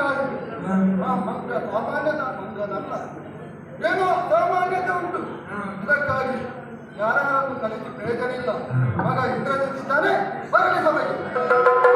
కాదు నా మంగ సామాన్యత మంగళ నేను సామాన్యత ಉಂಟು ಇದಕ್ಕಾಗಿ ಯಾರನ್ನು ಕಲಿತು ಬೇಜರಿಲ್ಲ ಮಗ ಇಂದ್ರಜಿತ್ತಾನೆ ಬರಲಿ ಸಭೆಗೆ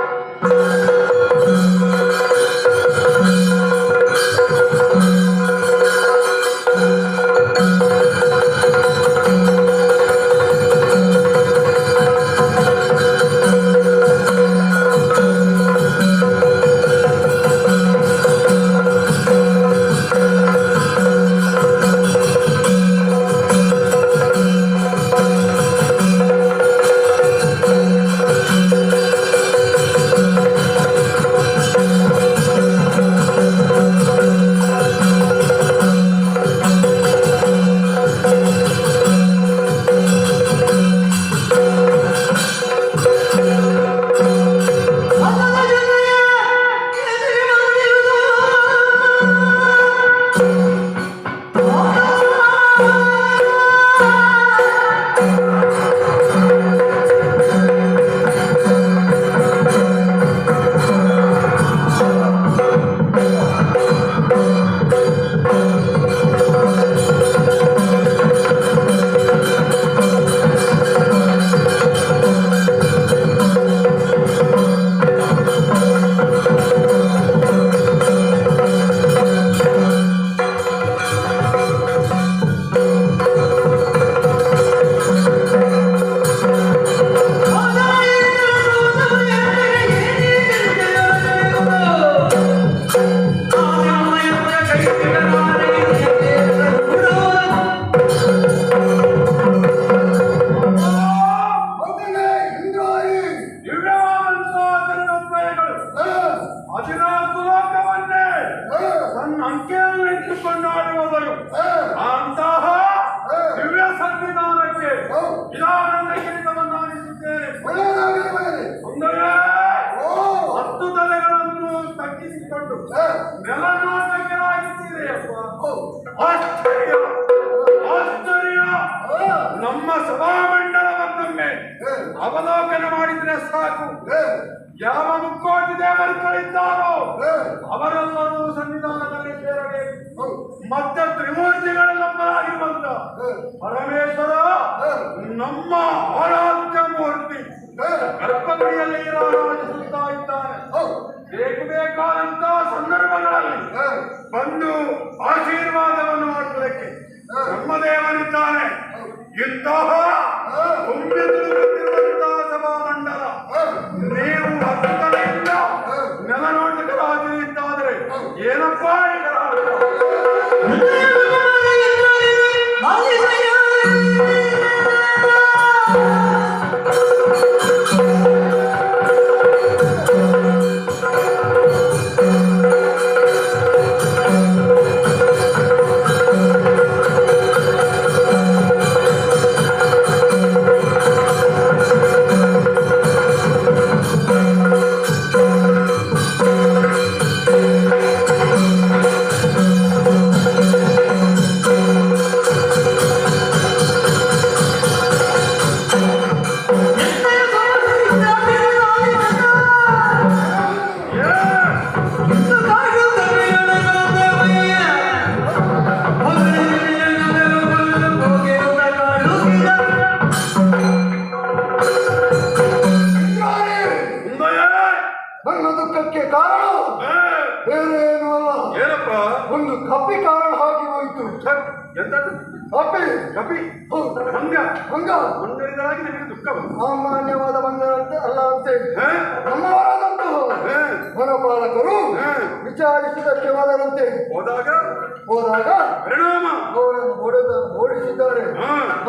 ನಮ್ಮ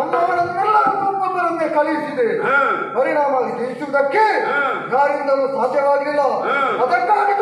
ಅಂತವರನ್ನೆಲ್ಲ ತುಂಬರನ್ನೇ ಕಲಿಸಿದೆ. ಪರಿಣಾಮ ಜಯಿಸುವುದಕ್ಕೆ ಯಾರಿಂದಲೂ ಸಾಧ್ಯವಾಗಲಿಲ್ಲ. ಅದಕ್ಕಾಗಿ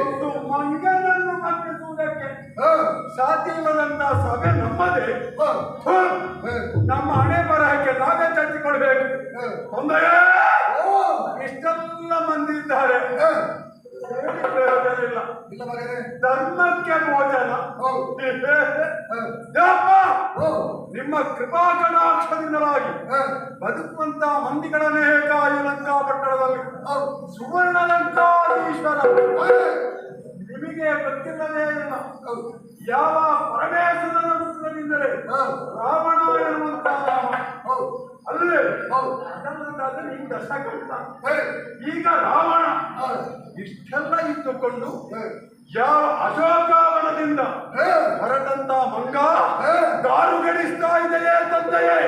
ಒಂದು ಮಂಗನನ್ನು ಬಂಧಿಸುವುದಕ್ಕೆ ಹ, ಸಾಧ್ಯವಿಲ್ಲದಂತ ಸಭೆ ನಮ್ಮದೇ. ನಮ್ಮ ಹಣೆ ಬರಹಕ್ಕೆ ನಾವೇ ಚಚ್ಚಿಕೊಳ್ಬೇಕು. ಹ. ತೊಂದರೆ ಇಷ್ಟೆಲ್ಲ ಮಂದಿ ಇದ್ದಾರೆ. ಹ, ಹೇಳಿ ಪ್ರಯೋಜನ ಇಲ್ಲ ಮಗನೇ. ಧರ್ಮಕ್ಕೆ ಓ, ನಿಮ್ಮ ಕೃಪಾ ಕಟಾಕ್ಷದಿಂದಲಾಗಿ ಹ, ಬದುಕುವಂತ ಮಂದಿಗಳನ್ನೇ ಕಾಯಿ ಲಂಕಾ ಪಟ್ಟಣದಲ್ಲಿ. ಸುವರ್ಣ ಲಂಕಾಧೀಶ್ವರ ನಿಮಗೆ ಗೊತ್ತಿಲ್ಲದೇ ಇಲ್ಲ. ಯಾವ ಪರಮೇಶ್ವರನ ಹ, ರಾವಣ ಎನ್ನುವಂತ ಹೌದು ಅಲ್ಲೇ ಹೌದು ಅದಲ್ಲದಾದ್ರೆ ನೀವು ದಶಕಂತ ಹ, ಈಗ ರಾವಣ ಇಷ್ಟೆಲ್ಲ ಇದ್ದುಕೊಂಡು ಯಾವ ಅಶೋಕಾವಣದಿಂದ ಹೊರಟಂತ ಮಂಗ ಗಾರುಗಡಿಸ್ತಾ ಕಾರು ಗಡಿಸ್ತಾ ಇದೆಯೇ ತಂದೆಯೇ?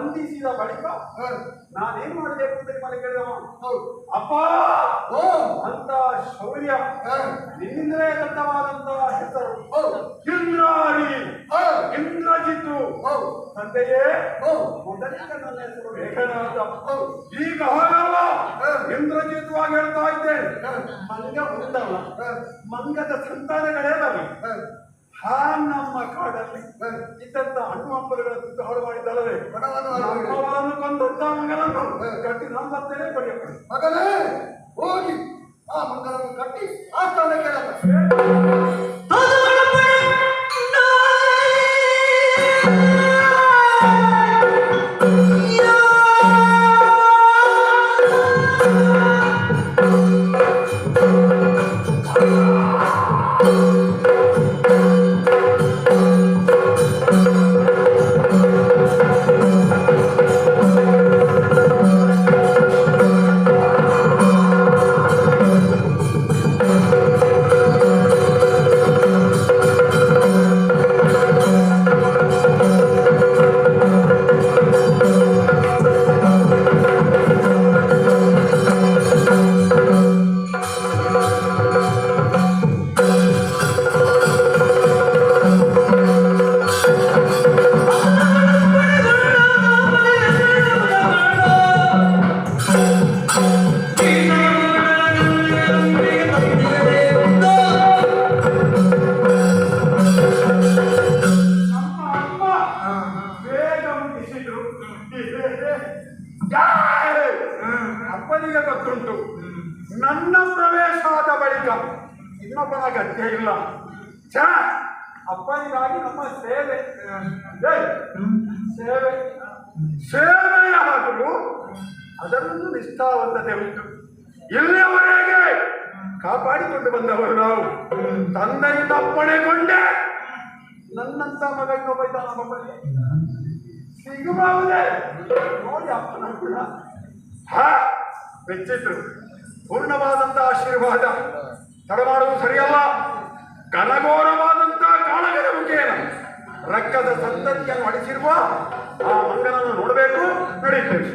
ಬಂಧಿಸಿದ ಬಳಿಕ ನಾನೇನ್ ಮಾಡಬೇಕು ಅಂತ ಮನೆ ಕೇಳಿದವ ಅಪ್ಪ! ಅಂತ ಶೌರ್ಯ. ನಿನ್ನಿಂದಲೇ ದತ್ತವಾದಂತ ಹೆಸರು. ಇಂದ್ರಾರಿ ಇಂದ್ರಜಿತ್ತು. ತಂದೆಯೇ ಮೊದಲಿಗೆ ನನ್ನ ಹೆಸರು ಹೌದು. ಈಗ ಹಾಗಲ್ಲ. ಇಂದ್ರಜಿತ್ವಾಗಿ ಹೇಳ್ತಾ ಇದ್ದೇನೆ. ಮಂಗ ಉತ್ತಮ ಹ, ಮಂಗದ ಸಂತಾನಗಳೇ ಬರಲಿ. ಹಾ ನಮ್ಮ ಕಾಡಲ್ಲಿ. ಇದ್ದಂತ ಹಣ್ಣು ಹಂಪಲುಗಳ ತುತ್ತು ಹಾಳು ಮಾಡಿದ್ದಲ್ಲವೇ? ಕೊಂದಂತ ಮಂಗನನ್ನು. ಕಟ್ಟಿ ನಮ್ಮ ಬರ್ತೇನೆ ಪಡೆಯಪ್ಪ ಮಗನೇ ಹೋಗಿ. ಸಿಗಬಹುದೇ ನೋಡಿ ಅಪ್ಪನ ಗುಣ. ಹಾ ಬೆಚ್ಚಿದ್ರು ಪೂರ್ಣವಾದಂತ ಆಶೀರ್ವಾದ. ತಡ ಮಾಡುವುದು ಸರಿಯಲ್ಲ? ಕನಘೋರವಾದಂತಹ ಕಾಳಗದ ಮುಖೇನ ರಕ್ತದ ಸಂತತಿಯನ್ನು ಅಡಿಸಿರುವ ಆ ಮಂಗನನ್ನು ನೋಡಬೇಕು ನಡೀತೇವೆ.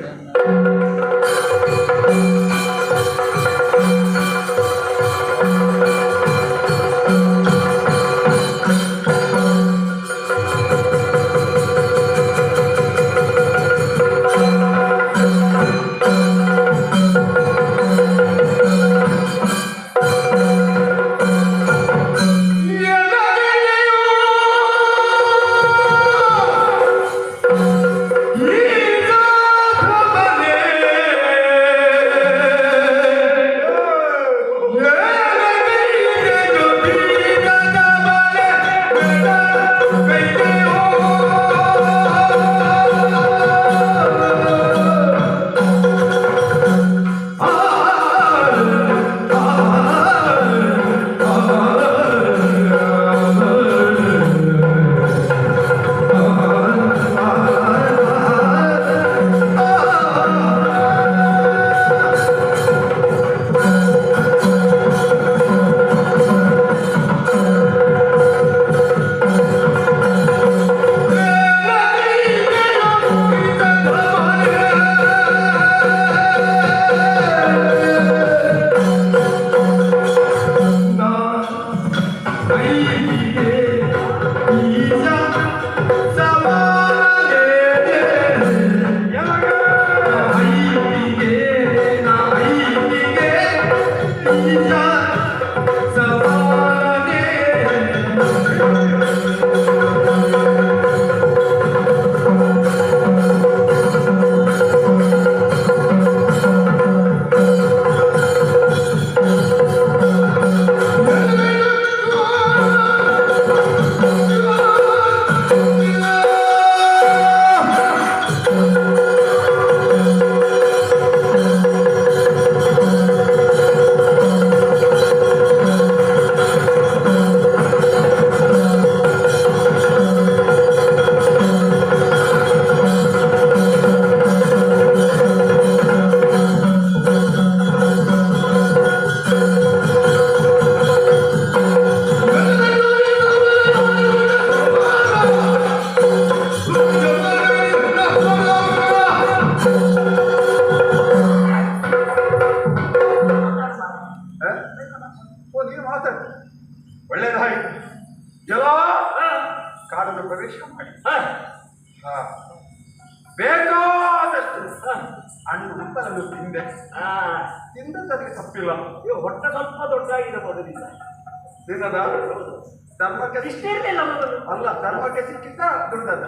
ಇಷ್ಟೇ ಇರಲಿಲ್ಲ ಮೊದಲು ಅಲ್ಲ ಧರ್ಮಕ್ಕೆ ಸಿಕ್ಕಿದ್ದ ದುಡ್ಡದ.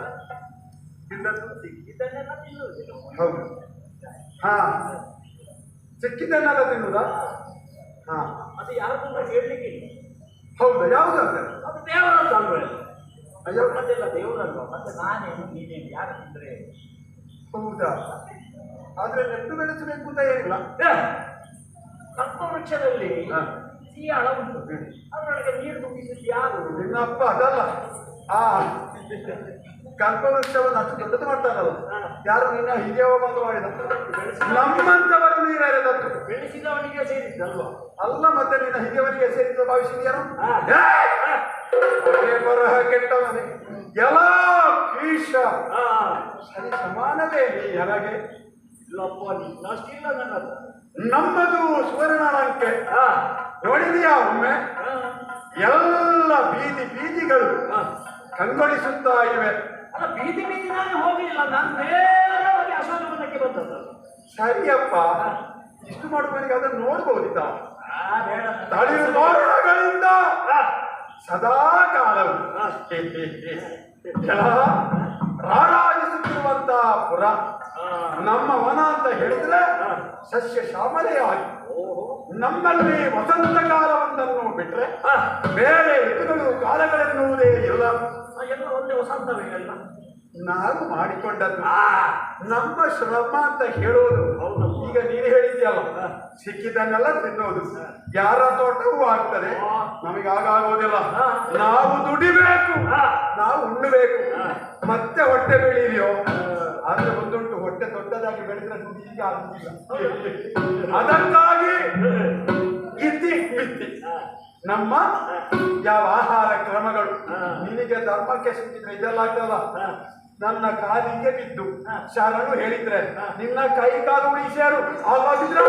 ತಿಂದದ್ದು ಸಿಕ್ಕಿ ಇದನ್ನೆಲ್ಲ ತಿನ್ನುವುದು ಹೌದು. ಹಾ. ಸಿಕ್ಕಿದ್ದನ್ನೆಲ್ಲ ತಿನ್ನುವುದಾ? ಹಾ. ಅದು ಯಾರದ್ದು ಹೇಳಲಿಕ್ಕೆ ಇಲ್ಲ. ಹೌದು ಯಾವುದು ಅಂತ ಅದು ದೇವರದ್ದು ಅಲ್ವೇ ಅಯ್ಯೋ. ಅದೆಲ್ಲ ದೇವರಲ್ವ? ಮತ್ತೆ ನಾನೇನು ನೀನೇನು ಯಾರು ತಿಂದ್ರೆ ಹೌದಾ? ಆದ್ರೆ ನೆಟ್ಟು ಬೆಳೆಸಬೇಕು ಅಂತ ಏನಿಲ್ಲ. ಕಲ್ಪವೃಕ್ಷದಲ್ಲಿ ಹಾ. ಹಣ ಉಂಟು. ಅದರೊಳಗೆ ನೀರು ತುಂಬಿಸಿದ್ದು ಯಾರು? ನಿಮ್ಮ ಅಪ್ಪ ಅದಲ್ಲ. ಆ ಕಲ್ಪವೃಕ್ಷವನ್ನು ಅಷ್ಟು ದೊಡ್ಡದು ಮಾಡ್ತಾರಲ್ಲ ಯಾರು ನಿನ್ನ ಹಿರಿಯವ ಬಂದು ಮಾಡಿದ ನಮ್ಮಂತವರು ನೀರೆರೆದದ್ದು ಬೆಳೆಸಿದವನಿಗೆ ಸೇರಿದ್ದಲ್ವಾ? ಅಲ್ಲ ಮತ್ತೆ ನಿನ್ನ ಹಿರಿಯವನಿಗೆ ಸೇರಿದ ಭಾವಿಸಿದ್ಯಾರು. ಬರಹ ಕೆಟ್ಟವನೇ. ಎಲ್ಲ ಈಶ ಸರಿ ಸಮಾನವೇ ನೀ ಎನಗೆ ಇಲ್ಲಪ್ಪ ನಿನ್ನಷ್ಟಿಲ್ಲ ನನ್ನ ಹತ್ರ. ನಮ್ಮದು ಸುವರ್ಣಾಂಕೆ ಹಾ. ನೋಡಿದೀಯಾ ಒಮ್ಮೆ? ಎಲ್ಲ ಬೀದಿ ಬೀದಿಗಳು. ಕಂಗೊಳಿಸುತ್ತಾ ಇವೆ. ಅಲ್ಲ ಬೀದಿ ಬೀದಿ ನಾನು ಹೋಗಲಿಲ್ಲ. ನಾನು ನೇರವಾಗಿ ಅಶೋಕವನಕ್ಕೆ ಬಂದದ್ದು. ಸರಿಯಪ್ಪ. ಇಷ್ಟು ಮಾಡುವವರಿಗೆ ಅದನ್ನು ನೋಡ್ಬೋದಿತ್ತ? ತಳಿರು ತೋರಣಗಳಿಂದ. ಸದಾ ಕಾಲವು. ರಾರಾಜಿಸುತ್ತಿರುವಂತಹ ರಾರಾಜಿಸುತ್ತಿರುವಂತ ಪುರ. ನಮ್ಮ ವನ ಅಂತ ಹೇಳಿದ್ರೆ ಸಸ್ಯ ಶ್ಯಾಮಲೆಯಾಗಿ ನಮ್ಮಲ್ಲಿ ವಸಂತ ಕಾಲವೊಂದನ್ನು ಬಿಟ್ರೆ. ಬೇರೆ ಋತುಗಳು ಕಾಲಗಳೆನ್ನುವುದೇ ಇಲ್ಲ. ಎಲ್ಲ ಒಂದೇ ವಸಂತವೇ ಎಲ್ಲ ನಾವು ಮಾಡಿಕೊಂಡದ್ದು. ಆ. ನಮ್ಮ ಶ್ರಮ ಅಂತ ಹೇಳೋದು. ಹೌದು. ಈಗ ನೀನು ಹೇಳಿದ್ಯಲ್ಲ ಸಿಕ್ಕಿದ್ದನ್ನೆಲ್ಲ ತಿನ್ನೋದು. ಯಾರ ತೋಟವೂ ಆಗ್ತದೆ. ನಮಗಾಗೋದಿಲ್ಲ. ನಾವು ದುಡಿಬೇಕು. ನಾವು ಉಣ್ಣಬೇಕು. ಮತ್ತೆ ಹೊಟ್ಟೆ ಬೆಳೀಲಿಯೋ ಆದ್ರೆ ಒಂದುಂಟು ಹೊಟ್ಟೆ ದೊಡ್ಡದಾಗಿ ಬೆಳೆದ್ರೆ ಈಗ ಆಗುದಿಲ್ಲ. ಅದಕ್ಕಾಗಿ ಇತಿ ಮಿತಿ ನಮ್ಮ ಯಾವ ಆಹಾರ ಕ್ರಮಗಳು. ನಿನಗೆ ಧರ್ಮಕ್ಕೆ ಸಿಕ್ಕಿದ್ರೆ ಇದೆಲ್ಲ ಆಗ್ತಲ್ಲ. ನನ್ನ ಕಾಲಿಗೆ ಬಿದ್ದು ಶಾರನು ಶರಣು ಹೇಳಿದ್ರೆ ನಿನ್ನ ಕೈ ಕಾಲು ಉಳಿಸ್ಯಾರು ಅಲ್ಲದಿದ್ರೆ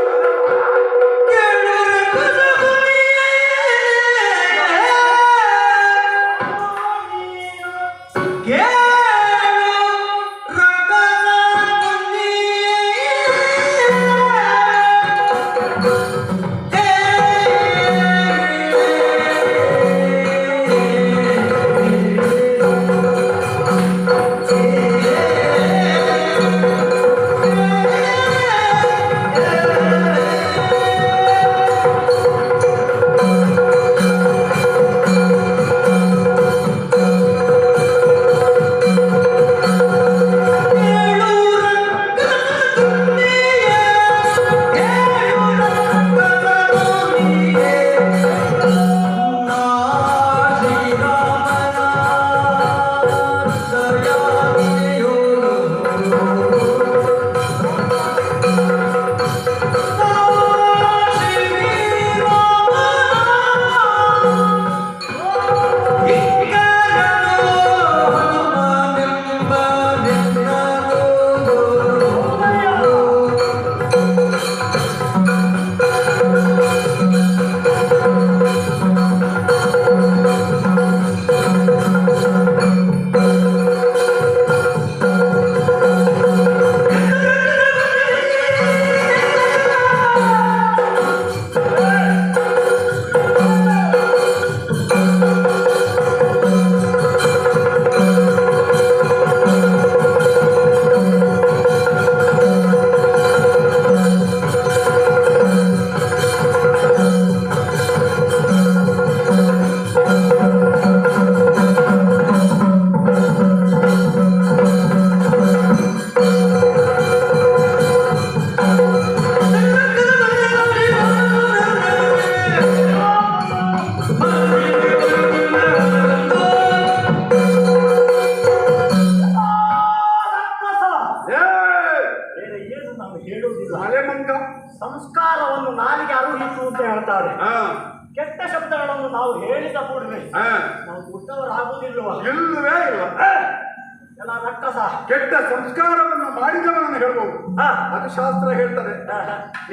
ಸಂಸ್ಕಾರವನ್ನು ಮಾಡಿದವನನ್ನು ಹೇಳ್ಬೋದು. ಅದು ಶಾಸ್ತ್ರ ಹೇಳ್ತದೆ.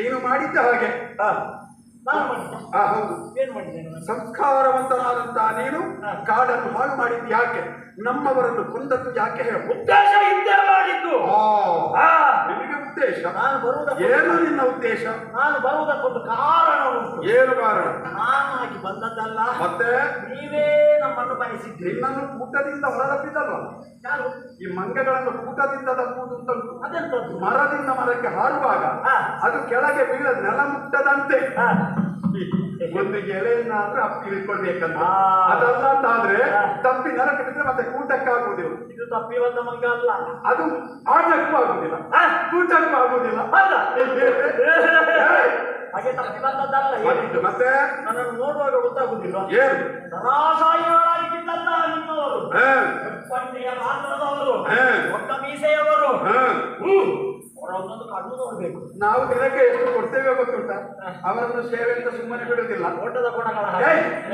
ನೀನು ಮಾಡಿದ್ದ ಹಾಗೆ. ಹೌದು. ನಾನು? ಸಂಸ್ಕಾರವಂತನಾದಂತಹ ನೀನು ಕಾಡನ್ನು ಹಾಳು ಮಾಡಿದ್ದು ಯಾಕೆ? ನಮ್ಮವರನ್ನು ಕೊಂದದ್ದು ಯಾಕೆ? ಹೇಳು. ಉದ್ದೇಶ ಇದ್ದೇ ಮಾಡಿದ್ದು. ಆ, ಆ, ನಿನಗೆ ಉದ್ದೇಶ? ನಾನು ಬರುವುದಕ್ಕೆ ಏನು ನಿನ್ನ ಉದ್ದೇಶ? ನಾನು ಬರುವುದಕ್ಕೊಂದು ಕಾರಣ ಉಂಟು. ಏನು ಕಾರಣ? ನಾನು ಆಗಿ ಬಂದದ್ದಲ್ಲ. ಮತ್ತೆ? ನೀವೇ ನಮ್ಮನ್ನು ಬಯಸಿದ್ದೀರಿ ನಿನ್ನನ್ನು ಕೂಟದಿಂದ ಹೊರದಪ್ಪಿದಲ್ವ ಯಾರು? ಈ ಮಂಗಗಳನ್ನು ಕೂಟದಿಂದ ತಪ್ಪುವುದು ಅದೆಂತ ಉಂಟು. ಅದೆಂತದ್ದು ಮರದಿಂದ ಮರಕ್ಕೆ ಹಾರುವಾಗ ಅದು ಕೆಳಗೆ ಬೀಳ ನೆಲ ಮುಟ್ಟದಂತೆ. ಒಂದು ಎಲೆಯನ್ನಾದ್ರೂ ಅಪ್ಪಿ ಹಿಡ್ಕೊಳ್ಬೇಕಂತ. ಅದಲ್ಲ ಅಂತ ಆದ್ರೆ. ತಪ್ಪಿ ನರಕ ಬಿದ್ರೆ ಮತ್ತೆ ಕೂಟಕ್ಕಾಗುವುದಿಲ್ಲ ಇದು ತಪ್ಪಿ ಬಂದ ಮಂಗ ಅಲ್ಲ ಅದು ಆಟಕ್ಕೂ ಆಗುದಿಲ್ಲ? ಕೂಟಕ್ಕೂ ಆಗುದಿಲ್ಲ! ಹಾಗೆ ತಪ್ಪಿ ಬಂದದ್ದಲ್ಲ ಮತ್ತೆ- ನನ್ನನ್ನು ನೋಡುವಾಗ ಗೊತ್ತಾಗುದಿಲ್ಲ ಏನು ಸರಾಸಾಯಿಗಳಾಗಿದ್ದಲ್ಲ ನಿಮ್ಮವರು ಪಂಡಿಯ ಮಾತ್ರದವರು ಒಟ್ಟ ಮೀಸೆಯವರು. ಹ್ಮ್. ಕಣ್ಣು ನೋಡಬೇಕು. ನಾವು ದಿನಕ್ಕೆ ಎಷ್ಟು ಕೊಡ್ತೇವೆ ಗೊತ್ತುಂಟ? ಅವರನ್ನು ಸೇವೆ ಅಂತ ಸುಮ್ಮನೆ ಬಿಡುವುದಿಲ್ಲ. ಓಟದ ಗುಣಗಳ.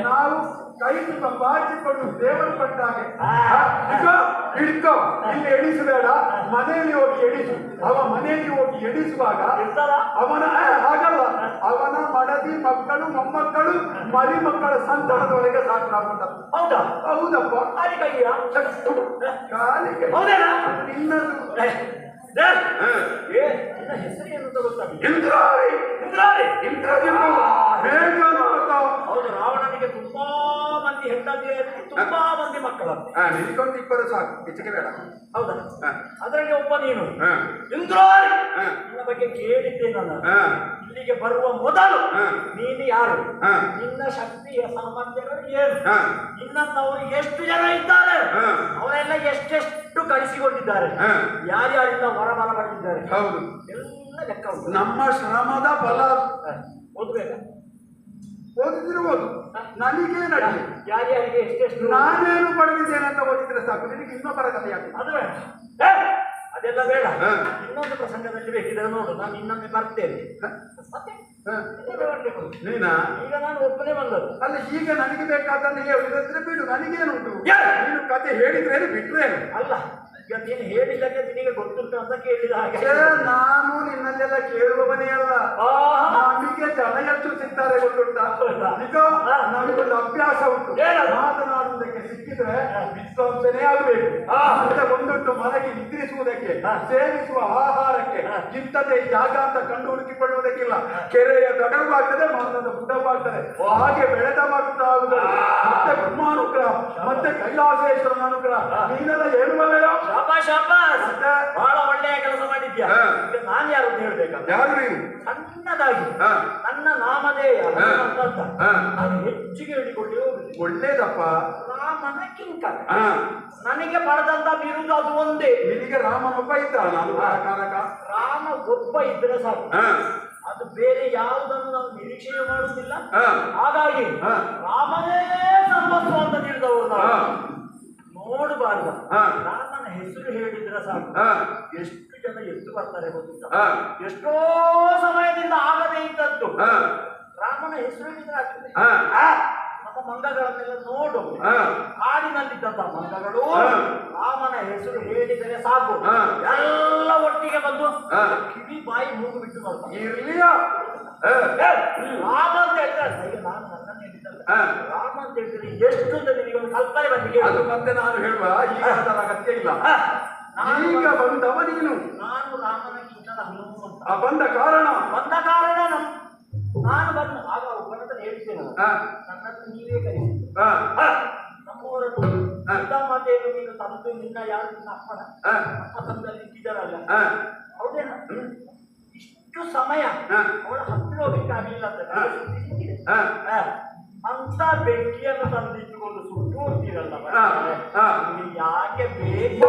ನಾವು ಕೈ ತುಂಬ ಬಾಚಿಕೊಂಡು ದೇವರು ಕೊಟ್ಟ ಹಾಗೆ ಹಿಡ್ಕೋ. ಇಲ್ಲಿ ಎಣಿಸಬೇಡ. ಮನೆಯಲ್ಲಿ ಹೋಗಿ ಎಣಿಸು. ಅವ ಮನೆಯಲ್ಲಿ ಹೋಗಿ ಎಣಿಸುವಾಗ ಇರ್ತದ? ಅವನ ಹಾಗಲ್ಲ. ಅವನ ಮಡದಿ ಮಕ್ಕಳು ಮೊಮ್ಮಕ್ಕಳು ಮರಿ ಮಕ್ಕಳ ಸಂತಾನದವರೆಗೆ ಸಾಕಾಗ್ಬಿಟ್ಟ ಹೌದಾ? ಹೌದಪ್ಪ. ಕಾಲಿಗೆ ಕಾಲಿಗೆ. ಇನ್ನೂ ನಿನ್ನದು ರಾವಣನಿಗೆ ತುಂಬಾ ಮಂದಿ ಹೆಂಡತಿ ತುಂಬಾ ಮಂದಿ ಮಕ್ಕಳು ನಿನ್ಕೊಂದು ಇಬ್ಬರು ಸಾಕು ಹೆಚ್ಚಿಗೆ ಬೇಡ. ಹೌದಾ. ಅದರಲ್ಲಿ ಒಬ್ಬ ನೀನು. ಹಾ. ಇಂದ್ರಾರಿ. ಹಾ. ನಿನ್ನ ಬಗ್ಗೆ ಕೇಳಿದ್ದೆ ನಾನು. ಹಾ. ಇಲ್ಲಿಗೆ ಬರುವ ಮೊದಲು. ನೀನು ಯಾರು? ಹಾ. ನಿನ್ನ ಶಕ್ತಿಯ ಸಾಮರ್ಥ್ಯಗಳು ಏನು ಹಾ. ನಿನ್ನಂತವರು ಎಷ್ಟು ಜನ ಇದ್ದಾರೆ. ಅವರೆಲ್ಲ ಎಷ್ಟೆಷ್ಟು ಗಳಿಸಿಕೊಂಡಿದ್ದಾರೆ ಹಾ. ಯಾರ್ಯಾರಿಂದ ಹೊರಬಲ ಬಂದಿದ್ದಾರೆ ಹೌದು. ಎಲ್ಲ ಲೆಕ್ಕ ನಮ್ಮ ಶ್ರಮದ ಫಲ ಹಾ. ಓದ್ಬೇಕಾ ಓದಿದಿರ್ಬೋದು ನನಗೆ ನಡಿ ಯಾರ್ಯಾರಿಗೆ ಎಷ್ಟೆಷ್ಟು? ನಾನೇನು ಪಡೆದಿದ್ದೇನೆ ಅಂತ ಓದಿದ್ರೆ ಸಾಕು. ನಿನಗೆ ಇನ್ನೊಬ್ಬರ ಕಥೆ ಯಾಕೆ? ಅದು ಬೇಡ. ಏ, ಅದೆಲ್ಲ ಬೇಡ. ಇನ್ನೊಂದು ಪ್ರಸಂಗದಲ್ಲಿ ಬೇಕಿದ್ರೆ ನೋಡು. ನಾನು ಇನ್ನೊಮ್ಮೆ ಬರ್ತೇನೆ. ನೀನಾ? ಈಗ ನಾನು ಒಪ್ಪಲೇ ಬಂದದ್ದು. ಅಲ್ಲಿ ಈಗ ನನಗೆ ಬೇಕಾದನ್ನು ಹೇಳಿದ್ರೆ ಬಿಡು ನನಗೇನುಂಟು ಯಾರು? ನೀನು ಕತೆ ಹೇಳಿದ್ರೇನು ಬಿಟ್ರೇನು? ಅಲ್ಲ. ನೀನು ಹೇಳಿದ್ದಕ್ಕೆ ನಿನಗೆ ಗೊತ್ತುಂಟು ಅಂತ ಕೇಳಿದ ಹಾಗೆ. ನಾನು ನಿನ್ನಲ್ಲೆಲ್ಲ ಕೇಳುವವನೇ ಅಲ್ಲ. ನಮಗೆ ಜನ ಎಷ್ಟು ಸಿಗ್ತಾರೆ ಗೊತ್ತುಂಟಾ? ಈಗ. ನಮಗೊಂದು ಅಭ್ಯಾಸ ಉಂಟು? ಮಾತನಾಡುವುದಕ್ಕೆ ಸಿಕ್ಕಿದ್ರೆ ವಿದ್ವಾಂಸನೇ ಆಗಬೇಕು. ಒಂದೊಟ್ಟು ಮನೆಗೆ ನಿದ್ರಿಸುವುದಕ್ಕೆ. ಸೇವಿಸುವ ಆಹಾರಕ್ಕೆ. ಇಂಥದ್ದೇ ಜಾಗ ಅಂತ ಕಂಡು ಹುಡುಕಿಕೊಳ್ಳುವುದಕ್ಕಿಲ್ಲ ಕೆರೆಯ ದಡವಾಗ್ತದೆ ಆಗ್ತದೆ ಬುಡವಾಗ್ತದೆ ಬುಡವೂ ಹಾಗೆ ಬೆಳೆದ ಮಾಡುತ್ತಾ ಮತ್ತೆ ಬ್ರಹ್ಮಾನುಗ್ರಹ ಮತ್ತೆ ಕೈಲಾಸೇಶ್ವರನ ಅನುಗ್ರಹ. ನೀನೆಲ್ಲ ಶಾಬಾಸ್ ಶಾಬಾಸ್? ಬಹಳ ಒಳ್ಳೆಯ ಕೆಲಸ ಮಾಡಿದ್ಯಾ? ನಾನು ಯಾರು ಅಂತ ಹೇಳ್ಬೇಕಲ್ಲ ಯಾರು ಸಣ್ಣದಾಗಿ. ನನ್ನ ನಾಮಧೇಯ ಅಂತ. ನಾನು ಹೆಚ್ಚಿಗೆ ಹೋಗುದು ಒಳ್ಳೇದಪ್ಪ. ರಾಮನ ಕಿಂಕರ ಹಾ. ನನಗೆ ಪಡೆದಂತ ಬಿರುದು ಅದು ಒಂದೇ. ನಿನಗೆ ರಾಮನೊಬ್ಬ ಇದ್ದ ರಾಮ ಒಬ್ಬ ಇದ್ರೆ ಸಾಕು. ಹಾ. ಅದು ಬೇರೆ ಯಾವುದನ್ನು ನಾವು ನಿರೀಕ್ಷೆ ಮಾಡುವುದಿಲ್ಲ. ಹಾಗಾಗಿ. ರಾಮನೇ ಸಂಪತ್ತು ಅಂತ ತಿಳಿದವರು ನಾವು. ನೋಡಬಾರ್ದು. ರಾಮನ ಹೆಸರು ಹೇಳಿದ್ರೆ ಸಾಕು ಹಾ. ಎಷ್ಟು ಜನ ಎದ್ದು ಬರ್ತಾರೆ ಗೊತ್ತಿಲ್ಲ ಹಾ. ಎಷ್ಟೋ ಸಮಯದಿಂದ ಆಗದೇ ಇದ್ದದ್ದು ಹಾ. ರಾಮನ ಹೆಸರು ಹೇಳಿದ್ರೆ ಆಗ್ತದೆ ನಮ್ಮ ಮಂಗಗಳನ್ನೆಲ್ಲ ನೋಡು ಹಾ. ಕಾಡಿನಲ್ಲಿದ್ದಂತ ಮಂಗಗಳು. ರಾಮನ ಹೆಸರು ಹೇಳಿದರೆ ಸಾಕು ಹಾ. ಎಲ್ಲ ಒಟ್ಟಿಗೆ ಬಂದು ಹಾ. ಕಿವಿ ಬಾಯಿ ಮೂಗು ಬಿಟ್ಟು ಬರ್ತಾರೆ ರಾಮ ಅಂತ ಹೇಳಿದ್ರೆ ನಾನು ನನ್ನ ಹೇಳಿದ್ದಲ್ಲ. ಹಾ. ರಾಮ ಅಂತ ಹೇಳಿದ್ರೆ ಎಷ್ಟು ಅಂತ ನಿನಗೆ ಒಂದು ಕಲ್ಪನೆ ಬಂದಿದೆ ಅದು ಮತ್ತೆ ನಾನು ಹೇಳುವ ಈಗ ಅದರ ಅಗತ್ಯ ಇಲ್ಲ. ನಾನು ಈಗ ಬಂದವ ನೀನು. ನಾನು ರಾಮನ ಹನುಮಂತ ಆ ಬಂದ ಕಾರಣ. ಬಂದ ಕಾರಣ ನಾನು. ಬಂದ ಆಗ ಹೇಳ್ತೇನೆ. ನನ್ನನ್ನು ನೀವೇ ಕರೆಸಿ. ನಮ್ಮವರನ್ನು. ಯುದ್ಧ ಮಾತೆಯನ್ನು ನೀನು ತಂದು ನಿನ್ನ ಯಾರು ನಿನ್ನ ಅಪ್ಪನ. ಅಪ್ಪ ತಂದಲ್ಲಿ ಇಟ್ಟಿದ್ದಾರಲ್ಲ. ಹೌದೇನ? ಇಷ್ಟು ಸಮಯ. ಅವಳ ಹತ್ತಿರ ಹೋಗ್ಲಿಕ್ಕೆ ಆಗಲಿಲ್ಲ ಅಂತ. ಅಂತ ಬೆಂಕಿಯನ್ನು ತಂದಿಟ್ಟುಕೊಂಡು ಸುಟ್ಟು ಹೋಗ್ತೀರಲ್ಲ. ಯಾಕೆ ಬೇಕು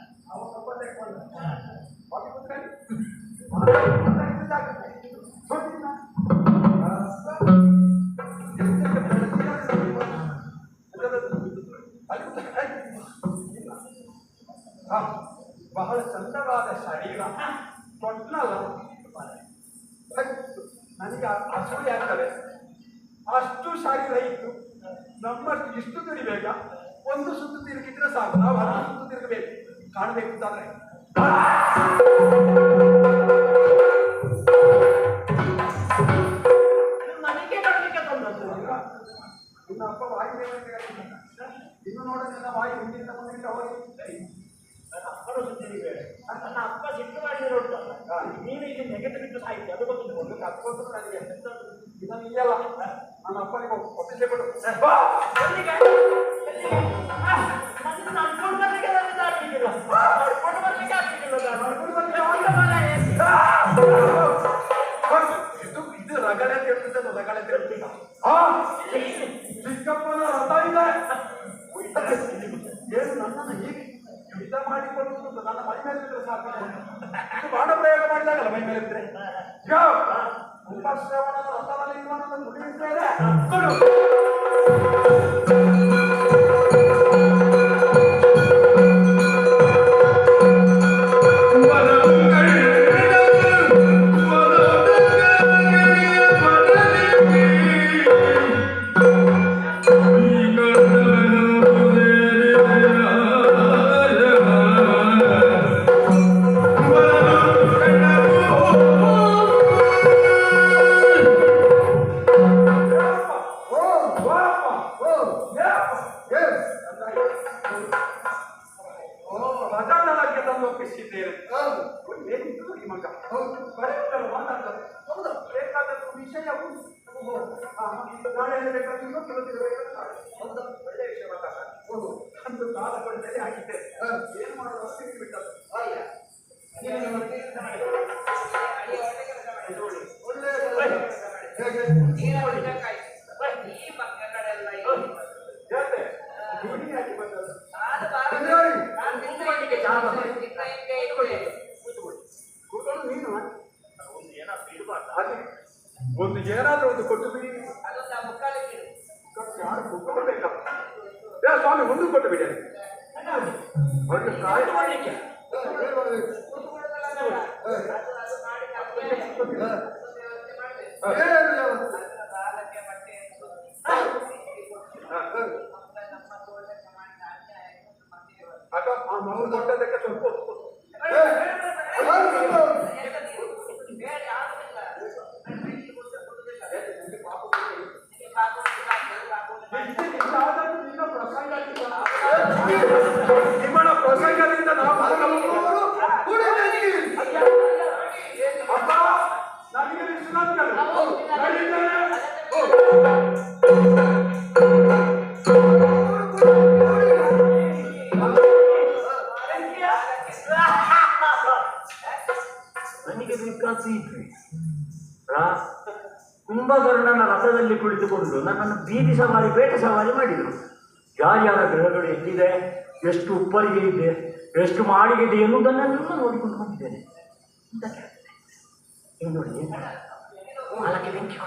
ನನಗೆ ಇಲ್ಲಲ್ಲ ನನ್ನ ಅಪ್ಪನಿಗೆ ಒಪ್ಪಿಸೇ ಬಿಡು. ಬಾ. ಇದು ಇದು ರಗಳೆ ತಿರುತ್ತದೆ ರಗಳೆ ತಿರುತ್ತಿಲ್ಲ ಆ ಚಿಕ್ಕಪ್ಪನ ರಥ ಏನು ನನ್ನನ್ನು ಹೀಗೆ ಯುದ್ಧ ಮಾಡಿಕೊಳ್ಳುವುದು ನನ್ನ ಮೈ ಮೇಲೆ ಸಾಕು. ಇದು ಬಾಣ ಪ್ರಯೋಗ ಮಾಡಿದಾಗಲ್ಲ ಮೈ ಮೇಲೆ முடிவு செய்த ಒಂದು ಕೊಟ್ಟು ಬಿಡಿ ಮುಖ ಬೇಕಪ್ಪ ಸ್ವಾಮಿ ಮುಂದೆ ಕೊಟ್ಟು ಬಿಡಿ. ಅವರಿಗೆ ಸಹಾಯ ಮಾಡಲಿಕ್ಕೆ. ಸಿ ಕುಂಭಕರ್ಣನ ರಥದಲ್ಲಿ ಕುಳಿತುಕೊಂಡು ನನ್ನನ್ನು ಬೀದಿ ಸವಾರಿ, ಬೇಟೆ ಸವಾರಿ ಮಾಡಿದರು. ಯಾರ್ಯಾರ ಗ್ರಹಗಳು ಎಲ್ಲಿದೆ ಎಷ್ಟು ಉಪ್ಪರಿಗೆ ಇದೆ ಎಷ್ಟು ಮಾಡಿಗೆ ಇದೆ ಎನ್ನುವುದನ್ನೆಲ್ಲ ನೋಡಿಕೊಂಡು ಬಂದಿದ್ದೇನೆ. ನೋಡಿ ನಾಲ್ಕು ಬೆಂಕಿ